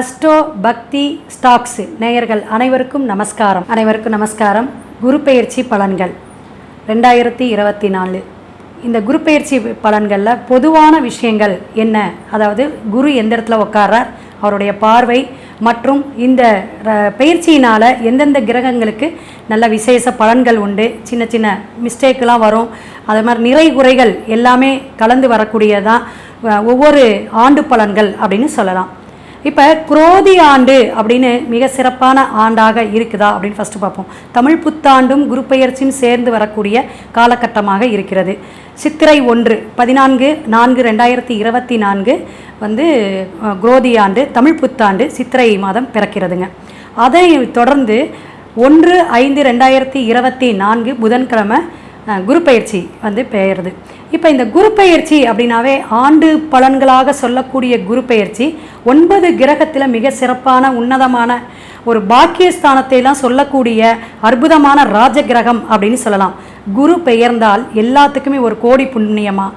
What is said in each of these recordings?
Astro பக்தி stocks நேயர்கள் அனைவருக்கும் நமஸ்காரம். அனைவருக்கும் நமஸ்காரம். குரு பெயர்ச்சி பலன்கள். ரெண்டாயிரத்தி இருபத்தி நாலு. இந்த குரு பெயர்ச்சி பலன்களில் பொதுவான விஷயங்கள் என்ன? அதாவது குரு எந்த இடத்துல உட்கார்றார் அவருடைய பார்வை மற்றும் இந்த ர- எந்தெந்த கிரகங்களுக்கு நல்ல விசேஷ பலன்கள் உண்டு? சின்ன சின்ன மிஸ்டேக்கெலாம் வரும். அதே மாதிரி நிறை குறைகள் எல்லாமே கலந்து வரக்கூடியதான் ஒவ்வொரு ஆண்டு பலன்கள் அப்படின்னு சொல்லலாம். இப்போ குரோதி ஆண்டு அப்படின்னு மிக சிறப்பான ஆண்டாக இருக்குதா அப்படின்னு ஃபஸ்ட்டு பார்ப்போம். தமிழ் புத்தாண்டும் குரு பெயர்ச்சியும் சேர்ந்து வரக்கூடிய காலகட்டமாக இருக்கிறது. சித்திரை ஒன்று பதினான்கு நான்கு ரெண்டாயிரத்தி இருபத்தி நான்கு வந்து குரோதி ஆண்டு தமிழ் புத்தாண்டு சித்திரை மாதம் பிறக்கிறதுங்க. அதை தொடர்ந்து ஒன்று ஐந்து ரெண்டாயிரத்தி இருபத்தி நான்கு புதன்கிழமை குரு பயிற்சி வந்து பெயருது. இப்போ இந்த குரு பயிற்சி அப்படின்னாவே ஆண்டு பலன்களாக சொல்லக்கூடிய குரு பயிற்சி ஒன்பது கிரகத்தில் மிக சிறப்பான உன்னதமான ஒரு பாக்கியஸ்தானத்தைலாம் சொல்லக்கூடிய அற்புதமான ராஜ கிரகம் அப்படின்னு சொல்லலாம். குரு பெயர்ந்தால் எல்லாத்துக்குமே ஒரு கோடி புண்ணியமாக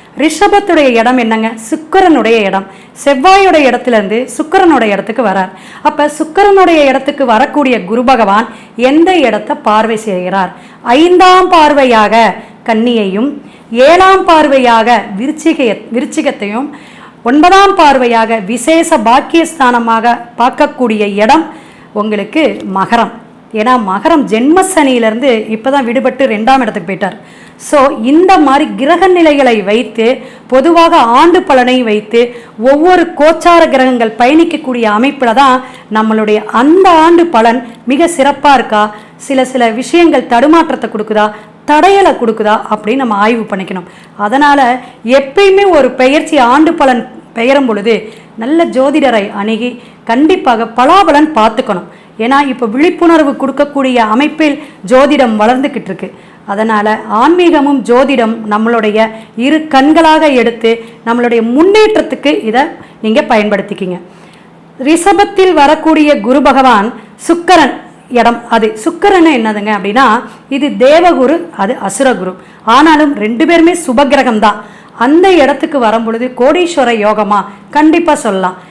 ரிஷபத்துடைய இடம் என்னங்க? சுக்கிரனுடைய இடம். செவ்வாயுடைய இடத்துல இருந்து இடத்துக்கு வரார். அப்போ சுக்கரனுடைய இடத்துக்கு வரக்கூடிய குரு பகவான் எந்த இடத்தை பார்வை செய்கிறார்? ஐந்தாம் பார்வையாக கன்னியையும் ஏழாம் பார்வையாக விருச்சிகைய விருச்சிகத்தையும் ஒன்பதாம் பார்வையாக விசேஷ பாக்கியஸ்தானமாக பார்க்கக்கூடிய இடம் உங்களுக்கு மகரம். ஏன்னா மகரம் ஜென்ம சனியிலேருந்து இப்போ தான் விடுபட்டு ரெண்டாம் இடத்துக்கு போயிட்டார். ஸோ இந்த மாதிரி கிரக நிலைகளை வைத்து பொதுவாக ஆண்டு பலனை வைத்து ஒவ்வொரு கோச்சார கிரகங்கள் பயணிக்கக்கூடிய அமைப்பில் தான் நம்மளுடைய அந்த ஆண்டு பலன் மிக சிறப்பாக இருக்கா? சில சில விஷயங்கள் தடுமாற்றத்தை கொடுக்குதா? தடையலை கொடுக்குதா? அப்படின்னு நம்ம ஆய்வு பண்ணிக்கணும். அதனால் எப்பயுமே ஒரு பெயர்ச்சி ஆண்டு பலன் பெயரும் பொழுது நல்ல ஜோதிடரை அணுகி கண்டிப்பாக பலாபலன் பார்த்துக்கணும். ஏன்னா இப்போ விழிப்புணர்வு கொடுக்கக்கூடிய அமைப்பில் ஜோதிடம் வளர்ந்துக்கிட்டு இருக்கு அதனால் ஆன்மீகமும் ஜோதிடம் நம்மளுடைய இரு கண்களாக எடுத்து நம்மளுடைய முன்னேற்றத்துக்கு இதை நீங்கள் பயன்படுத்திக்கிங்க. ரிஷபத்தில் வரக்கூடிய குரு பகவான் சுக்கரன் இடம். அது சுக்கரன் என்னதுங்க அப்படின்னா இது தேவகுரு அது அசுரகுரு. ஆனாலும் ரெண்டு பேருமே சுபகிரகம் தான் அந்த இடத்துக்கு வரும் பொழுது கோடீஸ்வர யோகமாக கண்டிப்பாக சொல்லலாம்.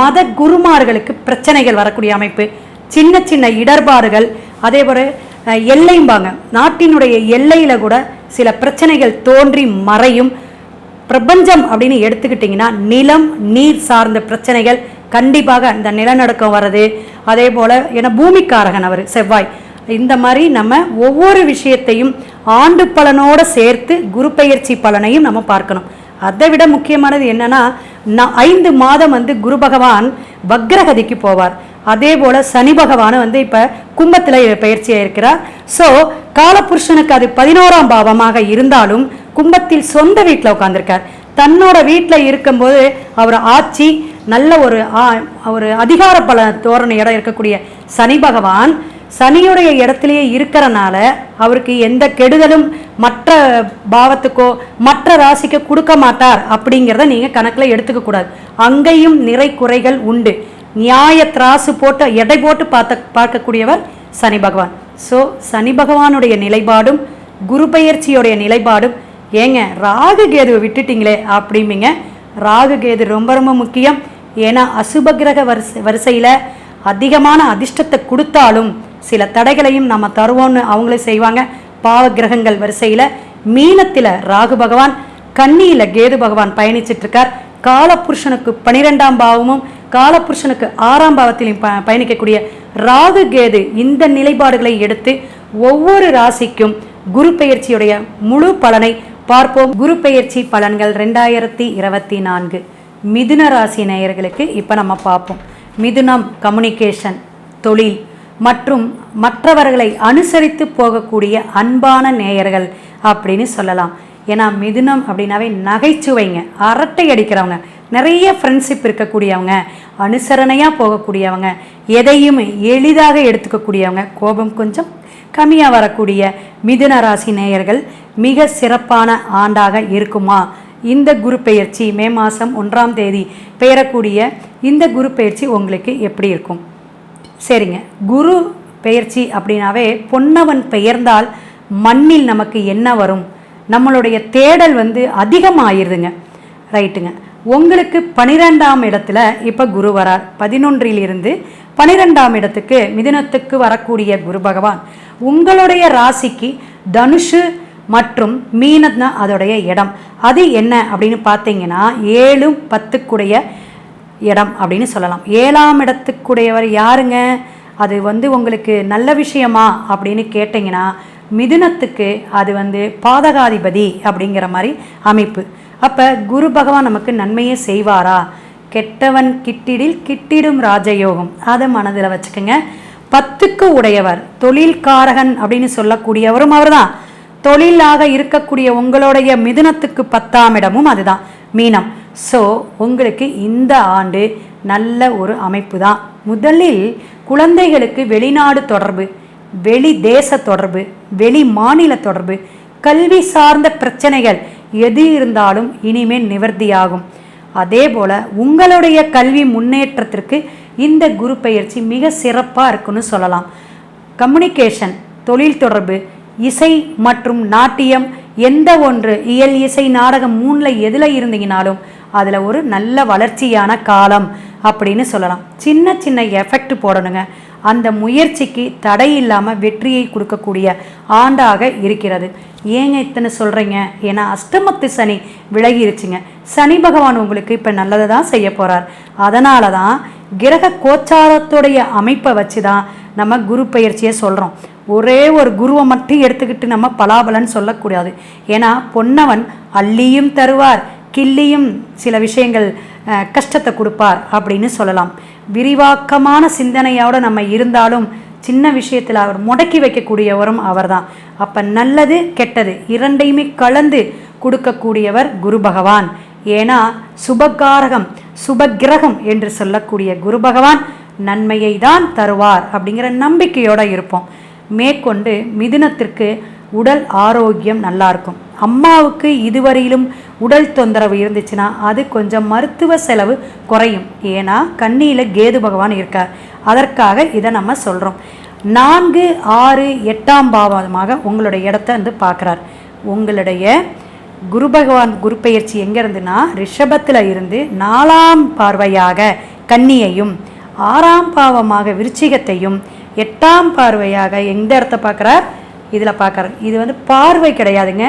மத குருமார்களுக்கு பிரச்சனைகள் வரக்கூடிய அமைப்பு. சின்ன சின்ன இடர்பாடுகள் அதே போல எல்லையும்பாங்க எல்லைம்பாங்க. நாட்டினுடைய எல்லையில் கூட சில பிரச்சனைகள் தோன்றி மறையும். பிரபஞ்சம் அப்படின்னு எடுத்துக்கிட்டிங்கன்னா நிலம் நீர் சார்ந்த பிரச்சனைகள் கண்டிப்பாக இந்த நிலநடுக்கம் வர்றது. அதே போல் ஏன்னா பூமிக்காரகன் அவர் செவ்வாய். இந்த மாதிரி நம்ம ஒவ்வொரு விஷயத்தையும் ஆண்டு பலனோடு சேர்த்து குரு பயிற்சி பலனையும் நம்ம பார்க்கணும். அதை விட முக்கியமானது என்னன்னா ந- ஐந்து மாதம் வந்து குரு பகவான் வக்ரகதிக்கு போவார். அதே போல் சனி பகவானும் வந்து இப்போ கும்பத்தில் பயிற்சியாக இருக்கிறார். ஸோ காலபுருஷனுக்கு அது பதினோராம் பாவமாக இருந்தாலும் கும்பத்தில் சொந்த வீட்டில் உட்காந்துருக்கார் தன்னோட வீட்டில் இருக்கும்போது அவர் ஆட்சி நல்ல ஒரு ஆ- ஒரு அதிகார பல தோரணையோட இருக்கக்கூடிய சனி பகவான் சனியுடைய இடத்துலையே இருக்கிறனால அவருக்கு எந்த கெடுதலும் மற்ற பாவத்துக்கோ மற்ற ராசிக்கோ கொடுக்க மாட்டார் அப்படிங்கிறத நீங்கள் கணக்கில் எடுத்துக்கக்கூடாது அங்கேயும் நிறை குறைகள் உண்டு. நியாய திராசு போட்டு எடை போட்டு பார்த்த பார்க்கக்கூடியவர் சனி பகவான். ஸோ சனி பகவானுடைய நிலைப்பாடும் குரு பெயர்ச்சியோடைய நிலைப்பாடும் ஏங்க ராகு கேதுவை விட்டுட்டீங்களே அப்படிம்பிங்க. ராகு கேது ரொம்ப ரொம்ப முக்கியம். ஏன்னா அசுப கிரக வரிசை வரிசையில் அதிகமான அதிர்ஷ்டத்தை கொடுத்தாலும் சில தடைகளையும் நம்ம தருவோம்னு அவங்களே செய்வாங்க. பாவ கிரகங்கள் வரிசையில் மீனத்தில் ராகு பகவான் கன்னியில் கேது பகவான் பயணிச்சிட்டு இருக்கார் காலபுருஷனுக்கு பனிரெண்டாம் பாவமும் காலபுருஷனுக்கு ஆறாம் பாவத்திலையும் ப பயணிக்கக்கூடிய ராகு கேது இந்த நிலைப்பாடுகளை எடுத்து ஒவ்வொரு ராசிக்கும் குரு பெயர்ச்சியுடைய முழு பலனை பார்ப்போம். குரு பெயர்ச்சி பலன்கள் ரெண்டாயிரத்தி இருபத்தி நான்கு. மிதுன ராசி நேயர்களுக்கு இப்போ நம்ம பார்ப்போம். மிதுனம் கம்யூனிகேஷன் தொழில் மற்றும் மற்றவர்களை அனுசரித்து போகக்கூடிய அன்பான நேயர்கள் அப்படின்னு சொல்லலாம். ஏன்னா மிதுனம் அப்படின்னாவே நகைச்சுவைங்க. அரட்டை அடிக்கிறவங்க. நிறைய ஃப்ரெண்ட்ஷிப் இருக்கக்கூடியவங்க. அனுசரணையாக போகக்கூடியவங்க. எதையும் எளிதாக எடுத்துக்கக்கூடியவங்க. கோபம் கொஞ்சம் கம்மியாக வரக்கூடிய மிதுன ராசி நேயர்கள் மிக சிறப்பான ஆண்டாக இருக்குமா? இந்த குரு பெயர்ச்சி மே மாதம் ஒன்றாம் தேதி பெயரக்கூடிய இந்த குரு பெயர்ச்சி உங்களுக்கு எப்படி இருக்கும்? சரிங்க. குரு பெயர்ச்சி அப்படின்னாவே பொன்னவன் பெயர்ந்தால் மண்ணில் நமக்கு என்ன வரும்? நம்மளுடைய தேடல் வந்து அதிகமாயிருதுங்க. ரைட்டுங்க. உங்களுக்கு பனிரெண்டாம் இடத்துல இப்போ குரு வரார். பதினொன்றிலிருந்து பனிரெண்டாம் இடத்துக்கு மிதுனத்துக்கு வரக்கூடிய குரு பகவான். உங்களுடைய ராசிக்கு தனுஷு மற்றும் மீனத்னா அதோடைய இடம். அது என்ன அப்படின்னு பார்த்தீங்கன்னா ஏழு பத்துக்குடைய இடம் அப்படின்னு சொல்லலாம். ஏழாம் இடத்துக்குடையவர் யாருங்க? அது வந்து உங்களுக்கு நல்ல விஷயமா அப்படின்னு கேட்டிங்கன்னா மிதுனத்துக்கு அது வந்து பாதகாதிபதி அப்படிங்கிற மாதிரி அமைப்பு. அப்போ குரு பகவான் நமக்கு நன்மையே செய்வாரா? கெட்டவன் கிட்டிடில் கிட்டிடும் ராஜயோகம். அதை மனதில் வச்சுக்கோங்க. பத்துக்கு உடையவர் தொழில்காரகன் அப்படின்னு சொல்லக்கூடியவரும் அவர்தான். தொழிலாக இருக்கக்கூடிய உங்களுடைய மிதுனத்துக்கு பத்தாம் இடமும் அதுதான். மீனம். ஸோ உங்களுக்கு இந்த ஆண்டு நல்ல ஒரு அமைப்பு தான் முதலில் குழந்தைகளுக்கு வெளிநாடு தொடர்பு வெளி தேச தொடர்பு வெளி மாநில தொடர்பு கல்வி சார்ந்த பிரச்சனைகள் எது இருந்தாலும் இனிமேல் நிவர்த்தியாகும். அதே போல் உங்களுடைய கல்வி முன்னேற்றத்திற்கு இந்த குரு பயிற்சி மிக சிறப்பாக இருக்குன்னு சொல்லலாம். கம்யூனிகேஷன் தொழில் தொடர்பு இசை மற்றும் நாட்டியம் எந்த ஒன்று இயல் இசை நாடகம் மூணில் எதில் இருந்தீங்கனாலும் அதில் ஒரு நல்ல வளர்ச்சியான காலம் அப்படின்னு சொல்லலாம். சின்ன சின்ன எஃபெக்ட் போடணுங்க. அந்த முயற்சிக்கு தடை இல்லாமல் வெற்றியை கொடுக்கக்கூடிய ஆண்டாக இருக்கிறது. ஏங்க இத்தனை சொல்கிறீங்க ஏன்னா அஷ்டமத்து சனி விலகிருச்சுங்க. சனி பகவான் உங்களுக்கு இப்போ நல்லதை தான் செய்ய போகிறார் அதனால தான் கிரக கோச்சாரத்துடைய அமைப்பை வச்சு தான் நம்ம குரு பயிற்சியை சொல்கிறோம் ஒரே ஒரு குருவை மட்டும் எடுத்துக்கிட்டு நம்ம பலாபலன் சொல்லக்கூடாது. ஏன்னா பொன்னவன் அள்ளியும் தருவார். கிள்ளியும் சில விஷயங்கள் கஷ்டத்தை கொடுப்பார் அப்படின்னு சொல்லலாம். விரிவாக்கமான சிந்தனையோடு நம்ம இருந்தாலும் சின்ன விஷயத்தில் அவர் முடக்கி வைக்கக்கூடியவரும் அவர்தான். அப்போ நல்லது கெட்டது இரண்டையுமே கலந்து கொடுக்கக்கூடியவர் குரு பகவான். ஏன்னா சுபகாரகம் சுபகிரகம் என்று சொல்லக்கூடிய குரு பகவான் நன்மையை தான் தருவார் அப்படிங்கிற நம்பிக்கையோடு இருப்போம். மேற்கொண்டு மிதுனத்திற்கு உடல் ஆரோக்கியம் நல்லா இருக்கும் அம்மாவுக்கு இதுவரையிலும் உடல் தொந்தரவு இருந்துச்சுன்னா அது கொஞ்சம் மருத்துவ செலவு குறையும். ஏன்னா கண்ணியில் கேது பகவான் இருக்கார். அதற்காக இதை நம்ம சொல்கிறோம் நான்கு ஆறு எட்டாம் பாவமாக உங்களுடைய இடத்த வந்து பார்க்குறார். உங்களுடைய குரு பகவான் குரு பயிற்சி எங்கே இருந்துன்னா ரிஷபத்தில் இருந்து நாலாம் பார்வையாக கன்னியையும் ஆறாம் பாவமாக விருச்சிகத்தையும் எட்டாம் பார்வையாக எந்த இடத்த பார்க்குறார்? இதில் பார்க்குறார் இது வந்து பார்வை கிடையாதுங்க.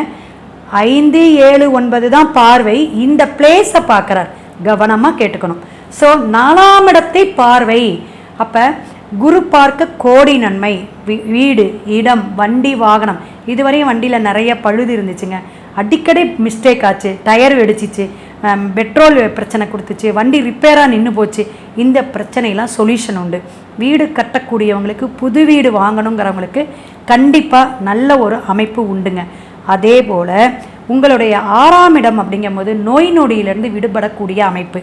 ஐந்து ஏழு ஒன்பது தான் பார்வை. இந்த பிளேஸை பார்க்குறார். கவனமாக கேட்டுக்கணும். ஸோ நாலாம் இடத்தை பார்வை. அப்போ குரு பார்க்க கோடி நன்மை. வீ- வீடு இடம் வண்டி வாகனம். இதுவரையும் வண்டியில் நிறைய பழுது இருந்துச்சுங்க. அடிக்கடி மிஸ்டேக் ஆச்சு. டயர் வெடிச்சிச்சு. பெட்ரோல் பிரச்சனை கொடுத்துச்சு வண்டி ரிப்பேராக நின்று போச்சு. இந்த பிரச்சனையெல்லாம் சொல்யூஷன் உண்டு. வீடு கட்டக்கூடியவங்களுக்கு புது வீடு வாங்கணுங்கிறவங்களுக்கு கண்டிப்பாக நல்ல ஒரு அமைப்பு உண்டுங்க. அதே போல் உங்களுடைய ஆறாம் இடம் அப்படிங்கும்போது நோய் நொடியிலிருந்து விடுபடக்கூடிய அமைப்பு.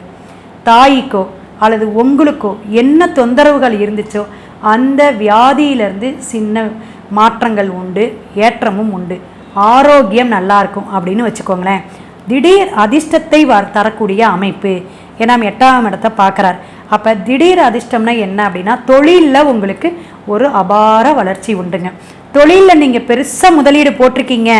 தாய்க்கோ அல்லது உங்களுக்கோ என்ன தொந்தரவுகள் இருந்துச்சோ அந்த வியாதியிலிருந்து சின்ன மாற்றங்கள் உண்டு ஏற்றமும் உண்டு. ஆரோக்கியம் நல்லாயிருக்கும் அப்படின்னு வச்சுக்கோங்களேன். திடீர் அதிர்ஷ்டத்தை தரக்கூடிய அமைப்பு. ஏன்னா எட்டாம் இடத்தை பார்க்குறார். அப்போ திடீர் அதிர்ஷ்டம்னா என்ன அப்படின்னா தொழிலில் உங்களுக்கு ஒரு அபார வளர்ச்சி உண்டுங்க. தொழிலில் நீங்கள் பெருசாக முதலீடு போட்டிருக்கீங்க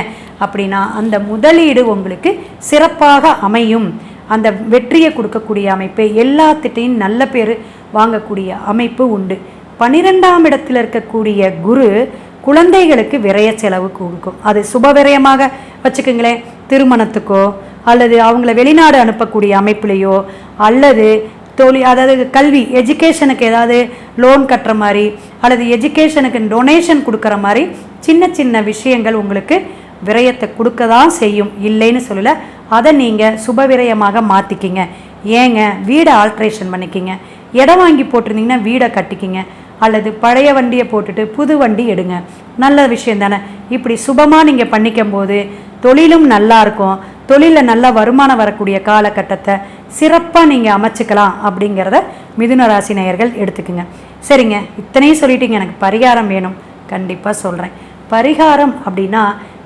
அப்படின்னா அந்த முதலீடு உங்களுக்கு சிறப்பாக அமையும். அந்த வெற்றியை கொடுக்கக்கூடிய அமைப்பு எல்லாத்திட்டையும் நல்ல பேர் வாங்கக்கூடிய அமைப்பு உண்டு. பன்னிரெண்டாம் இடத்தில் இருக்கக்கூடிய குரு குழந்தைகளுக்கு விரய செலவு கொடுக்கும். அது சுப விரயமாக வச்சுக்கோங்களேன். திருமணத்துக்கோ அல்லது அவங்கள வெளிநாடு அனுப்பக்கூடிய அமைப்புலேயோ அல்லது தொழில் அதாவது கல்வி எஜுகேஷனுக்கு ஏதாவது லோன் கட்டுற மாதிரி அல்லது எஜுகேஷனுக்கு டொனேஷன் கொடுக்குற மாதிரி சின்ன சின்ன விஷயங்கள் உங்களுக்கு விரயத்தை கொடுக்க தான் செய்யும். இல்லைன்னு சொல்லல. அதை நீங்கள் சுப விரயமாக மாற்றிக்கிங்க ஏங்க வீடை ஆல்ட்ரேஷன் பண்ணிக்கிங்க. இடம் வாங்கி போட்டிருந்தீங்கன்னா வீடை கட்டிக்கிங்க. அல்லது பழைய வண்டியை போட்டுட்டு புது வண்டி எடுங்க. நல்ல விஷயம் தானே. இப்படி சுபமாக நீங்கள் பண்ணிக்கும் போது தொழிலும் நல்லா இருக்கும். தொழிலில் நல்ல வருமானம் வரக்கூடிய காலகட்டத்தை சிறப்பாக நீங்கள் அமைச்சுக்கலாம் அப்படிங்கிறத மிதுன ராசி நேயர்கள் எடுத்துக்குங்க. சரிங்க. இத்தனையும் சொல்லிட்டீங்க. எனக்கு பரிகாரம் வேணும். கண்டிப்பாக சொல்கிறேன் பரிகாரம் அப்படின்னா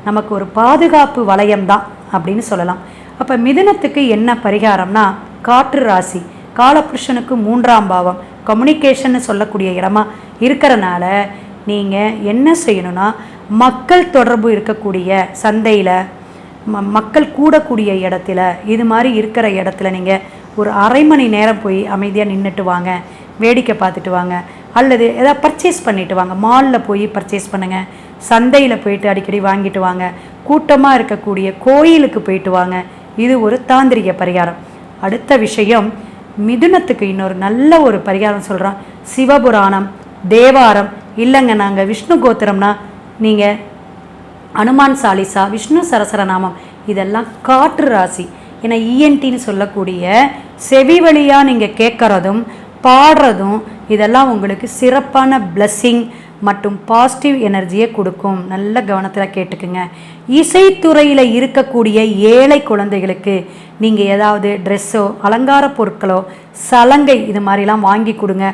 நமக்கு ஒரு பாதுகாப்பு வளையம் தான் அப்படின்னு சொல்லலாம். அப்போ மிதுனத்துக்கு என்ன பரிகாரம்னா காற்று ராசி. காலபுருஷனுக்கு மூன்றாம் பாவம். கம்யூனிகேஷன் சொல்லக்கூடிய இடமா இருக்கிறனால நீங்கள் என்ன செய்யணும்னா மக்கள் தொடர்பு இருக்கக்கூடிய சந்தையில் ம மக்கள் கூடக்கூடிய இடத்துல இது மாதிரி இருக்கிற இடத்துல நீங்கள் ஒரு அரை மணி நேரம் போய் அமைதியாக நின்றுட்டு வாங்க வேடிக்கை பார்த்துட்டு வாங்க அல்லது எதாவது பர்ச்சேஸ் பண்ணிட்டு வாங்க மாலில் போய் பர்ச்சேஸ் பண்ணுங்கள் சந்தையில் போயிட்டு அடிக்கடி வாங்கிட்டு வாங்க கூட்டமாக இருக்கக்கூடிய கோயிலுக்கு போயிட்டு வாங்க இது ஒரு தாந்திரிக பரிகாரம். அடுத்த விஷயம் மிதுனத்துக்கு இன்னொரு நல்ல ஒரு பரிகாரம் சொல்கிறோம் சிவபுராணம் தேவாரம் இல்லைங்க நாங்கள் விஷ்ணு கோத்திரம்னா நீங்கள் அனுமான் சாலிசா விஷ்ணு சரசரநாமம் இதெல்லாம் காற்று ராசி. ஏன்னா இஎன்டின்னு சொல்லக்கூடிய செவி வழியாக நீங்கள் கேட்குறதும் பாடுறதும் இதெல்லாம் உங்களுக்கு சிறப்பான பிளஸ்ஸிங் மற்றும் பாசிட்டிவ் எனர்ஜியை கொடுக்கும். நல்ல கவனத்தில் கேட்டுக்குங்க. இசைத்துறையில் இருக்கக்கூடிய ஏழை குழந்தைகளுக்கு நீங்கள் ஏதாவது ட்ரெஸ்ஸோ அலங்கார பொருட்களோ சலங்கை இது மாதிரிலாம் வாங்கி கொடுங்க.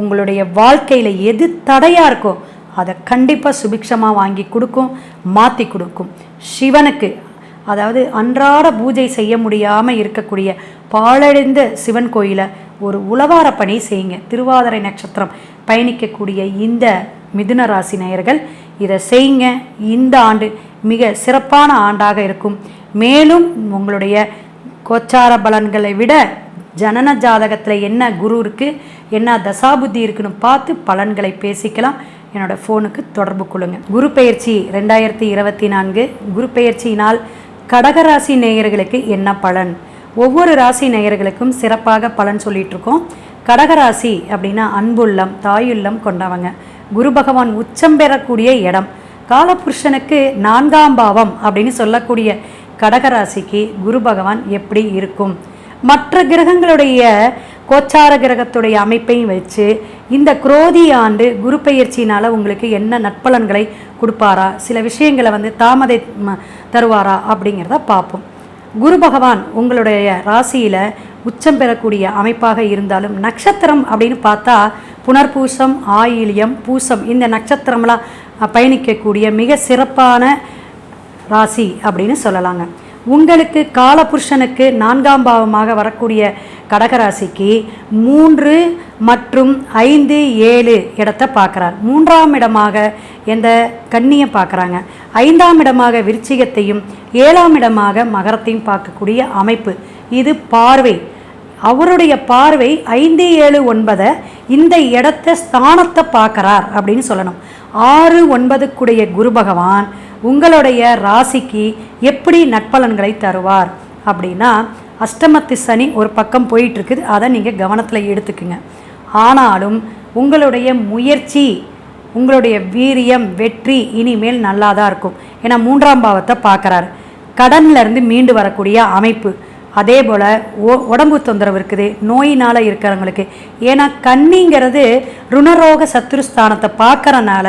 உங்களுடைய வாழ்க்கையில் எது தடையாக இருக்கோ அதை கண்டிப்பாக சுபிக்ஷமாக வாங்கி கொடுக்கும் மாற்றி கொடுக்கும். சிவனுக்கு அதாவது அன்றாட பூஜை செய்ய முடியாமல் இருக்கக்கூடிய பாழடைந்த சிவன் கோயிலை ஒரு உளவார பணி செய்யுங்க. திருவாதிரை நட்சத்திரம் பயணிக்கக்கூடிய இந்த மிதுன ராசி நேயர்கள் இதை செய்யுங்க. இந்த ஆண்டு மிக சிறப்பான ஆண்டாக இருக்கும். மேலும் உங்களுடைய கோச்சார பலன்களை விட ஜனன ஜாதகத்தில் என்ன குரு இருக்குது என்ன தசாபுத்தி இருக்குன்னு பார்த்து பலன்களை பேசிக்கலாம். என்னோட ஃபோனுக்கு தொடர்பு கொள்ளுங்க. குரு பெயர்ச்சி ரெண்டாயிரத்தி இருபத்தி நான்கு. குரு பெயர்ச்சியினால் கடகராசி நேயர்களுக்கு என்ன பலன்? ஒவ்வொரு ராசி நேயர்களுக்கும் சிறப்பாக பலன் சொல்லிகிட்ருக்கோம் இருக்கோம். கடகராசி அப்படின்னா அன்புள்ளம் தாயுள்ளம் கொண்டவங்க. குரு பகவான் உச்சம் பெறக்கூடிய இடம். காலபுருஷனுக்கு நான்காம் பாவம் அப்படின்னு சொல்லக்கூடிய கடகராசிக்கு குரு பகவான் எப்படி இருக்கும்? மற்ற கிரகங்களுடைய கோச்சார கிரகத்துடைய அமைப்பையும் வச்சு இந்த குரோதி ஆண்டு குரு பெயர்ச்சியினால் உங்களுக்கு என்ன நற்பலன்களை கொடுப்பாரா? சில விஷயங்களை வந்து தாமதை ம- தருவாரா அப்படிங்கிறத பார்ப்போம். குரு பகவான் உங்களுடைய ராசியில் உச்சம் பெறக்கூடிய அமைப்பாக இருந்தாலும் நட்சத்திரம் அப்படின்னு பார்த்தா புனர்பூசம் ஆயிலியம் பூசம் இந்த நட்சத்திரம்லாம் பயணிக்கக்கூடிய மிக சிறப்பான ராசி அப்படின்னு சொல்லலாங்க. உங்களுக்கு காலபுருஷனுக்கு நான்காம் பாவமாக வரக்கூடிய கடகராசிக்கு மூன்று மற்றும் ஐந்து ஏழு இடத்த பார்க்குறார். மூன்றாம் இடமாக எந்த கன்னியை பார்க்குறாங்க. ஐந்தாம் இடமாக விருச்சிகத்தையும் ஏழாம் இடமாக மகரத்தையும் பார்க்கக்கூடிய அமைப்பு. இது பார்வை. அவருடைய பார்வை ஐந்து ஏழு ஒன்பதை இந்த இடத்த ஸ்தானத்தை பார்க்குறார் அப்படின்னு சொல்லணும். ஆறு ஒன்பதுக்குடைய குரு பகவான் உங்களுடைய ராசிக்கு எப்படி நட்பலன்களை தருவார் அப்படின்னா அஷ்டமத்து சனி ஒரு பக்கம் போயிட்டுருக்குது அதை நீங்கள் கவனத்தில் எடுத்துக்குங்க. ஆனாலும் உங்களுடைய முயற்சி உங்களுடைய வீரியம் வெற்றி இனிமேல் நல்லா தான் இருக்கும். ஏன்னா மூன்றாம் பாவத்தை பார்க்குறாரு. கடன்லேருந்து மீண்டு வரக்கூடிய அமைப்பு. அதே போல் உடம்பு தொந்தரவு இருக்குது நோயினால் இருக்கிறவங்களுக்கு. ஏன்னா கண்ணிங்கிறது ருணரோக சத்துருஸ்தானத்தை பார்க்குறனால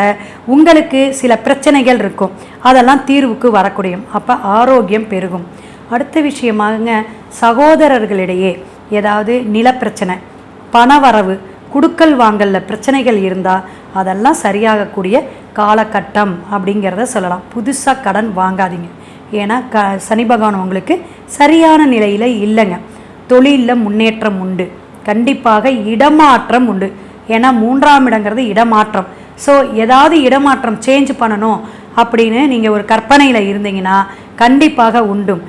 உங்களுக்கு சில பிரச்சனைகள் இருக்கும். அதெல்லாம் தீர்வுக்கு வரக்கூடியும் அப்போ ஆரோக்கியம் பெருகும். அடுத்த விஷயமாகங்க சகோதரர்களிடையே ஏதாவது நிலப்பிரச்சனை பணவரவு குடுக்கல் வாங்கலில் பிரச்சனைகள் இருந்தால் அதெல்லாம் சரியாகக்கூடிய காலகட்டம் அப்படிங்கிறத சொல்லலாம். புதுசாக கடன் வாங்காதீங்க. ஏன்னா க சனி பகவான் உங்களுக்கு சரியான நிலையில் இல்லைங்க. தொழிலில் முன்னேற்றம் உண்டு. கண்டிப்பாக இடமாற்றம் உண்டு. ஏன்னா மூன்றாம் இடங்கிறது இடமாற்றம். ஸோ ஏதாவது இடமாற்றம் சேஞ்ச் பண்ணணும் அப்படின்னு நீங்கள் ஒரு கற்பனையில் இருந்தீங்கன்னா கண்டிப்பாக உண்டும்.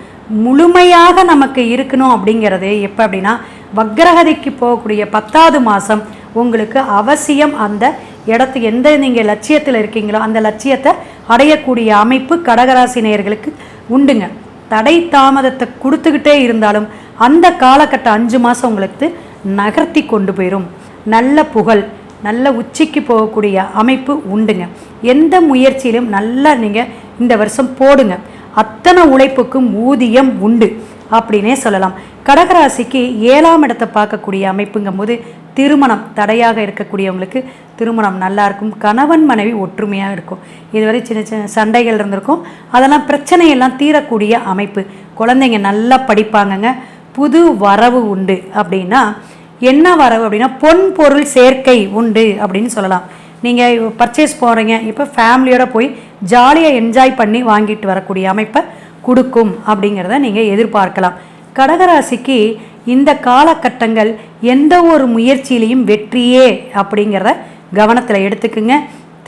முழுமையாக நமக்கு இருக்கணும் அப்படிங்கிறது எப்போ அப்படின்னா வக்ரகதிக்கு போகக்கூடிய பத்தாவது மாதம் உங்களுக்கு அவசியம் அந்த இடத்து எந்த நீங்கள் லட்சியத்தில் இருக்கீங்களோ அந்த லட்சியத்தை அடையக்கூடிய அமைப்பு கடகராசி நேயர்களுக்கு உண்டுங்க. தடை தாமதத்தை கொடுத்துக்கிட்டே இருந்தாலும் அந்த காலகட்ட அஞ்சு மாதம் உங்களுக்கு நகர்த்தி கொண்டு போயிடும் நல்ல புகழ் நல்ல உச்சிக்கு போகக்கூடிய அமைப்பு உண்டுங்க. எந்த முயற்சியிலும் நல்லா நீங்கள் இந்த வருஷம் போடுங்க. அத்தனை உழைப்புக்கும் ஊதியம் உண்டு. அப்படின்னே சொல்லலாம். கடகராசிக்கு ஏழாம் இடத்தை பார்க்கக்கூடிய அமைப்புங்கும் போது திருமணம் தடையாக இருக்கக்கூடியவங்களுக்கு திருமணம் நல்லா இருக்கும் கணவன் மனைவி ஒற்றுமையாக இருக்கும். இதுவரை சின்ன சின்ன சண்டைகள் இருந்திருக்கும். அதெல்லாம் பிரச்சனையெல்லாம் தீரக்கூடிய அமைப்பு. குழந்தைங்க நல்லா படிப்பாங்கங்க. புது வரவு உண்டு அப்படின்னா என்ன வரவு அப்படின்னா பொன் பொருள் சேர்க்கை உண்டு அப்படின்னு சொல்லலாம். நீங்கள் பர்ச்சேஸ் போகிறீங்க இப்போ ஃபேமிலியோடு போய் ஜாலியாக என்ஜாய் பண்ணி வாங்கிட்டு வரக்கூடிய அமைப்பை கொடுக்கும் அப்படிங்கிறத நீங்கள் எதிர்பார்க்கலாம். கடகராசிக்கு இந்த காலகட்டங்கள் எந்த ஒரு முயற்சியிலையும் வெற்றியே அப்படிங்கிறத கவனத்தில் எடுத்துக்குங்க.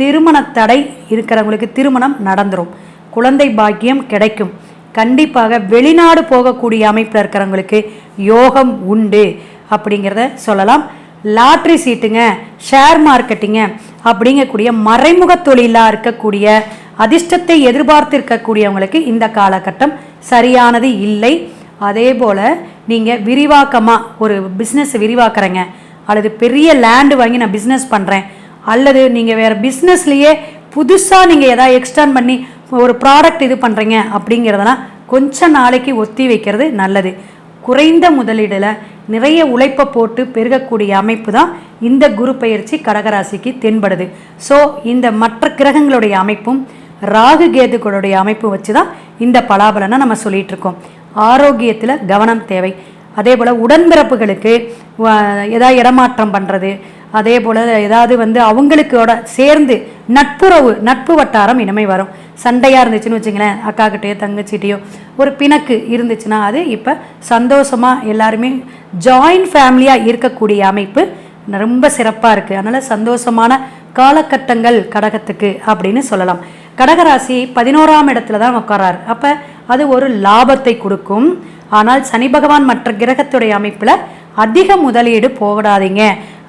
திருமண தடை இருக்கிறவங்களுக்கு திருமணம் நடந்துடும் குழந்தை பாக்கியம் கிடைக்கும். கண்டிப்பாக வெளிநாடு போகக்கூடிய அமைப்பில் இருக்கிறவங்களுக்கு யோகம் உண்டு அப்படிங்கிறத சொல்லலாம். லாட்ரி சீட்டுங்க ஷேர் மார்க்கெட்டிங்க அப்படிங்கக்கூடிய மறைமுக தொழிலாக இருக்கக்கூடிய அதிர்ஷ்டத்தை எதிர்பார்த்து இருக்கக்கூடியவங்களுக்கு இந்த காலகட்டம் சரியானது இல்லை. அதே போல் நீங்கள் விரிவாக்கமாக ஒரு பிஸ்னஸ் விரிவாக்குறீங்க அல்லது பெரிய லேண்டு வாங்கி நான் பிஸ்னஸ் பண்ணுறேன் அல்லது நீங்கள் வேறு பிஸ்னஸ்லேயே புதுசாக நீங்கள் எதாவது எக்ஸ்டர்ன் பண்ணி ஒரு ப்ராடக்ட் இது பண்ணுறீங்க அப்படிங்கிறதெல்லாம் கொஞ்ச நாளைக்கு ஒத்தி வைக்கிறது நல்லது. குறைந்த முதலீடில் நிறைய உழைப்பை போட்டு பெருகக்கூடிய அமைப்பு தான் இந்த குரு பயிற்சி கடகராசிக்கு தென்படுது. ஸோ இந்த மற்ற கிரகங்களுடைய அமைப்பும் ராகு கேதுகளுடைய அமைப்பு வச்சு தான் இந்த பலாபலனை நம்ம சொல்லிட்டு இருக்கோம் ஆரோக்கியத்தில் கவனம் தேவை. அதே போல் உடன்பிறப்புகளுக்கு எதாவது ஏதாவது இடமாற்றம் பண்ணுறது அதே போல் ஏதாவது வந்து அவங்களுக்கோட சேர்ந்து நட்புறவு நட்பு வட்டாரம் இனிமே வரும். சண்டையாக இருந்துச்சுன்னு வச்சுங்களேன் அக்காக்கிட்டேயோ தங்கச்சிட்டையோ ஒரு பிணக்கு இருந்துச்சுன்னா அது இப்போ சந்தோஷமாக எல்லாருமே ஜாயின்ட் ஃபேமிலியாக இருக்கக்கூடிய அமைப்பு ரொம்ப சிறப்பாக இருக்குது அதனால் சந்தோஷமான காலகட்டங்கள் கடகத்துக்கு அப்படின்னு சொல்லலாம். கடகராசி பதினோராம் இடத்துல தான் உட்காராரு அப்போ அது ஒரு லாபத்தை கொடுக்கும். ஆனால் சனி பகவான் மற்ற கிரகத்துடைய அமைப்பில் அதிக முதலீடு போடாதீங்க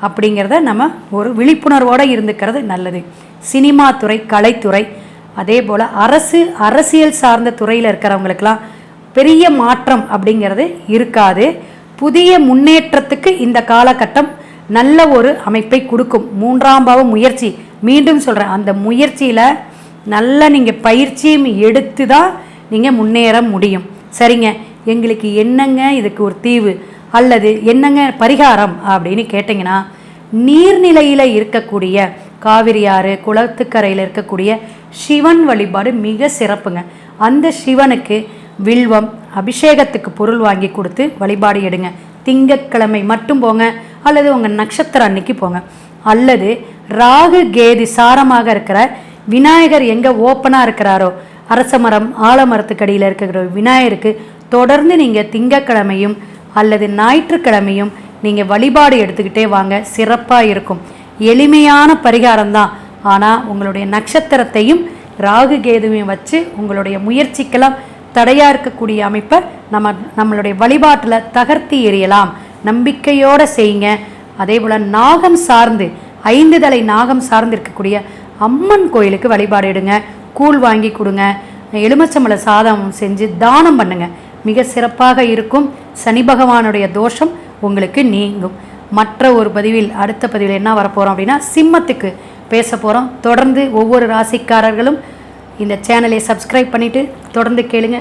அப்படிங்கிறத நம்ம ஒரு விழிப்புணர்வோடு இருந்துக்கிறது நல்லது. சினிமா துறை கலைத்துறை அதே போல் அரசு அரசியல் சார்ந்த துறையில் இருக்கிறவங்களுக்கெல்லாம் பெரிய மாற்றம் அப்படிங்கிறது இருக்காது. புதிய முன்னேற்றத்துக்கு இந்த காலகட்டம் நல்ல ஒரு அமைப்பை கொடுக்கும். மூன்றாம் பாவ முயற்சி. மீண்டும் சொல்கிறேன் அந்த முயற்சியில் நல்லா நீங்கள் பயிற்சியும் எடுத்து தான் நீங்கள் முன்னேற முடியும். சரிங்க. எங்களுக்கு என்னங்க இதுக்கு ஒரு தீவு? அல்லது என்னங்க பரிகாரம்? அப்படின்னு கேட்டிங்கன்னா நீர்நிலையில் இருக்கக்கூடிய காவிரி ஆறு குளத்துக்கரையில் இருக்கக்கூடிய சிவன் வழிபாடு மிக சிறப்புங்க. அந்த சிவனுக்கு வில்வம் அபிஷேகத்துக்கு பொருள் வாங்கி கொடுத்து வழிபாடு எடுங்க. திங்கட்கிழமை மட்டும் போங்க. அல்லது உங்கள் நட்சத்திரம் அன்னைக்கு போங்க. அல்லது ராகு கேதி சாரமாக இருக்கிற விநாயகர் எங்கே ஓப்பனாக இருக்கிறாரோ அரச மரம் ஆலமரத்துக்கடியில் இருக்கிற விநாயகருக்கு தொடர்ந்து நீங்கள் திங்கக்கிழமையும் அல்லது ஞாயிற்றுக்கிழமையும் நீங்கள் வழிபாடு எடுத்துக்கிட்டே வாங்க சிறப்பாக இருக்கும். எளிமையான பரிகாரம் தான். ஆனால் உங்களுடைய நட்சத்திரத்தையும் ராகு கேதுவையும் வச்சு உங்களுடைய முயற்சிக்கெல்லாம் தடையாக இருக்கக்கூடிய அமைப்பை நம்ம நம்மளுடைய வழிபாட்டில் தகர்த்தி எறியலாம். நம்பிக்கையோடு செய்யுங்க. அதே போல் நாகம் சார்ந்து ஐந்து தலை நாகம் சார்ந்து இருக்கக்கூடிய அம்மன் கோயிலுக்கு வழிபாடு எடுங்க. கூழ் வாங்கி கொடுங்க. எலுமிச்சம்பழ சாதம் செஞ்சு தானம் பண்ணுங்க. மிக சிறப்பாக இருக்கும். சனி பகவானுடைய தோஷம் உங்களுக்கு நீங்கும். மற்ற ஒரு பதிவில் அடுத்த பதிவில் என்ன வரப்போகிறோம் அப்படின்னா சிம்மத்துக்கு பேச போகிறோம் தொடர்ந்து ஒவ்வொரு ராசிக்காரர்களும் இந்த சேனலை சப்ஸ்கிரைப் பண்ணிவிட்டு தொடர்ந்து கேளுங்க.